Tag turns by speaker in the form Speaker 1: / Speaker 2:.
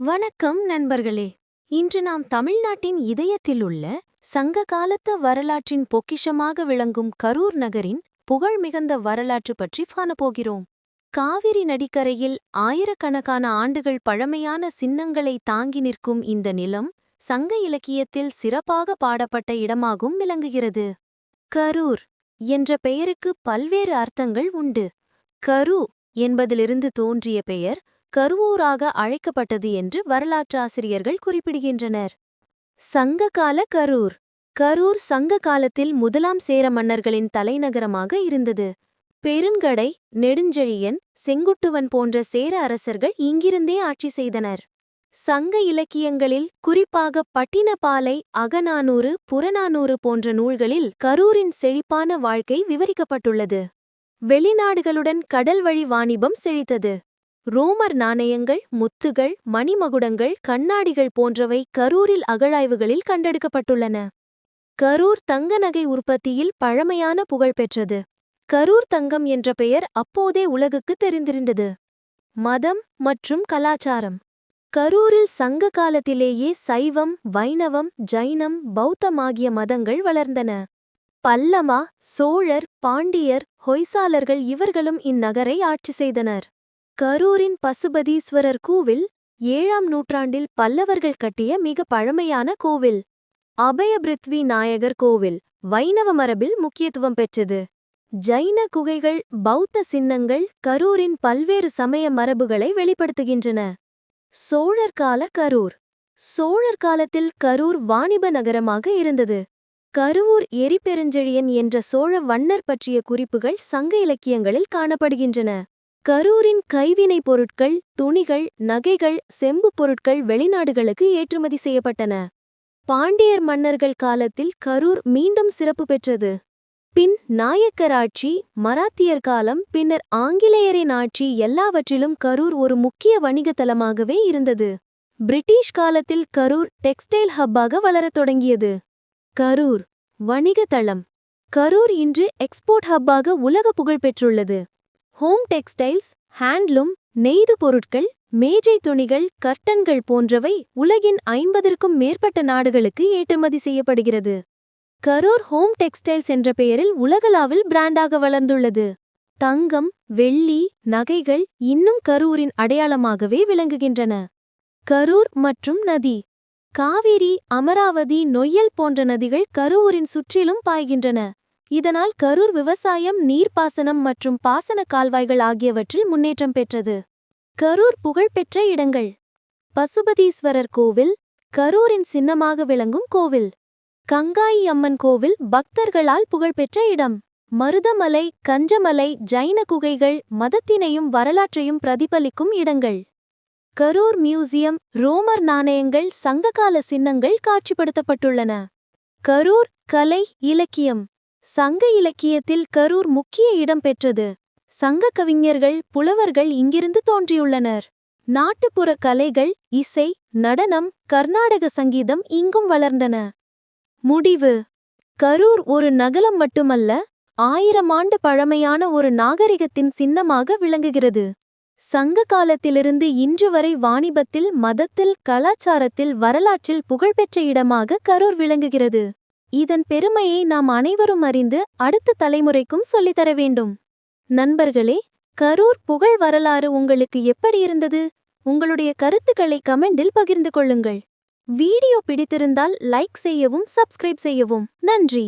Speaker 1: வணக்கம் நண்பர்களே. இன்று நாம் தமிழ்நாட்டின் இதயத்தில் உள்ள சங்க காலத்து வரலாற்றின் பொக்கிஷமாக விளங்கும் கரூர் நகரின் புகழ் மிகுந்த வரலாற்று பற்றி காணப்போகிறோம். காவிரி நடிக்கரையில் ஆயிரக்கணக்கான ஆண்டுகள் பழமையான சின்னங்களை தாங்கி நிற்கும் இந்த நிலம் சங்க இலக்கியத்தில் சிறப்பாக பாடப்பட்ட இடமாகவும் விளங்குகிறது. கரூர் என்ற பெயருக்கு பல்வேறு அர்த்தங்கள் உண்டு. கரு என்பதிலிருந்து தோன்றிய பெயர் கருவூராக அழைக்கப்பட்டது என்று வரலாற்றாசிரியர்கள் குறிப்பிடுகின்றனர். சங்ககால கரூர். கரூர் சங்க காலத்தில் முதலாம் சேர மன்னர்களின் தலைநகரமாக இருந்தது. பெருங்கடை நெடுஞ்செழியன் செங்குட்டுவன் போன்ற சேர அரசர்கள் இங்கிருந்தே ஆட்சி செய்தனர். சங்க இலக்கியங்களில் குறிப்பாக பட்டினப்பாலை அகநானூறு புறநானூறு போன்ற நூல்களில் கரூரின் செழிப்பான வாழ்க்கை விவரிக்கப்பட்டுள்ளது. வெளிநாடுகளுடன் கடல் வழி வாணிபம் செழித்தது. ரோமர் நாணயங்கள் முத்துகள் மணிமகுடங்கள் கண்ணாடிகள் போன்றவை கரூரில் அகழாய்வுகளில் கண்டெடுக்கப்பட்டுள்ளன. கரூர் தங்க நகை உற்பத்தியில் பழமையான புகழ் பெற்றது. கரூர் தங்கம் என்ற பெயர் அப்போதே உலகுக்கு தெரிந்திருந்தது. மதம் மற்றும் கலாச்சாரம். கரூரில் சங்க காலத்திலேயே சைவம் வைணவம் ஜைனம் பௌத்தம் ஆகிய மதங்கள் வளர்ந்தன. பல்லமா சோழர் பாண்டியர் ஹொய்சாலர்கள் இவர்களும் இந்நகரை ஆட்சி செய்தனர். கரூரின் பசுபதீஸ்வரர் கோவில் ஏழாம் நூற்றாண்டில் பல்லவர்கள் கட்டிய மிக பழமையான கோவில். அபயபிருத்வி நாயகர் கோவில் வைணவ மரபில் முக்கியத்துவம் பெற்றது. ஜைன குகைகள் பௌத்த சின்னங்கள் கரூரின் பல்வேறு சமய மரபுகளை வெளிப்படுத்துகின்றன. சோழர் கால கரூர். சோழர் காலத்தில் கரூர் வாணிப நகரமாக இருந்தது. கருவூர் எரிபெருஞ்செழியன் என்ற சோழ வண்ணர் பற்றிய குறிப்புகள் சங்க இலக்கியங்களில் காணப்படுகின்றன. கரூரின் கைவினைப் பொருட்கள் துணிகள் நகைகள் செம்பு பொருட்கள் வெளிநாடுகளுக்கு ஏற்றுமதி செய்யப்பட்டன. பாண்டியர் மன்னர்கள் காலத்தில் கரூர் மீண்டும் சிறப்பு பெற்றது. பின் நாயக்கர் ஆட்சி மராத்தியர் காலம் பின்னர் ஆங்கிலேயரின் ஆட்சி எல்லாவற்றிலும் கரூர் ஒரு முக்கிய வணிகத்தலமாகவே இருந்தது. பிரிட்டிஷ் காலத்தில் கரூர் டெக்ஸ்டைல் ஹப்பாக வளரத் தொடங்கியது. கரூர் வணிக கரூர் இன்று எக்ஸ்போர்ட் ஹப்பாக உலக புகழ் பெற்றுள்ளது. ஹோம் டெக்ஸ்டைல்ஸ் ஹேண்ட்லூம் நெய்து பொருட்கள் மேஜை துணிகள் கர்டன்கள் போன்றவை உலகின் ஐம்பதற்கும் மேற்பட்ட நாடுகளுக்கு ஏற்றுமதி செய்யப்படுகிறது. கரூர் ஹோம் டெக்ஸ்டைல்ஸ் என்ற பெயரில் உலகளாவில் பிராண்டாக வளர்ந்துள்ளது. தங்கம் வெள்ளி நகைகள் இன்னும் கரூரின் அடையாளமாகவே விளங்குகின்றன. கரூர் மற்றும் நதி. காவிரி அமராவதி நொய்யல் போன்ற நதிகள் கரூரின் சுற்றிலும் பாய்கின்றன. இதனால் கரூர் விவசாயம் நீர்ப்பாசனம் மற்றும் பாசன கால்வாய்கள் ஆகியவற்றில் முன்னேற்றம் பெற்றது. கரூர் புகழ்பெற்ற இடங்கள். பசுபதீஸ்வரர் கோவில் கரூரின் சின்னமாக விளங்கும் கோவில். கங்காயி அம்மன் கோவில் பக்தர்களால் புகழ்பெற்ற இடம். மருதமலை கஞ்சமலை ஜைன குகைகள் மதத்தினையும் வரலாற்றையும் பிரதிபலிக்கும் இடங்கள். கரூர் மியூசியம் ரோமர் நாணயங்கள் சங்ககால சின்னங்கள் காட்சிப்படுத்தப்பட்டுள்ளன. கரூர் கலை இலக்கியம். சங்க இலக்கியத்தில் கரூர் முக்கிய இடம் பெற்றது. சங்க கவிஞர்கள் புலவர்கள் இங்கிருந்து தோன்றியுள்ளனர். நாட்டுப்புற கலைகள் இசை நடனம் கர்நாடக சங்கீதம் இங்கும் வளர்ந்தன. முடிவு. கரூர் ஒரு நகலம் மட்டுமல்ல ஆயிரம் ஆண்டு பழமையான ஒரு நாகரிகத்தின் சின்னமாக விளங்குகிறது. சங்க காலத்திலிருந்து இன்று வரை வாணிபத்தில் மதத்தில் கலாச்சாரத்தில் வரலாற்றில் புகழ்பெற்ற இடமாக கரூர் விளங்குகிறது. இதன் பெருமையை நாம் அனைவரும் அறிந்து அடுத்த தலைமுறைக்கும் சொல்லித்தர வேண்டும். நண்பர்களே கரூர் புகழ் வரலாறு உங்களுக்கு எப்படி இருந்தது? உங்களுடைய கருத்துக்களை கமெண்டில் பகிர்ந்து கொள்ளுங்கள். வீடியோ பிடித்திருந்தால் லைக் செய்யவும் சப்ஸ்கிரைப் செய்யவும். நன்றி!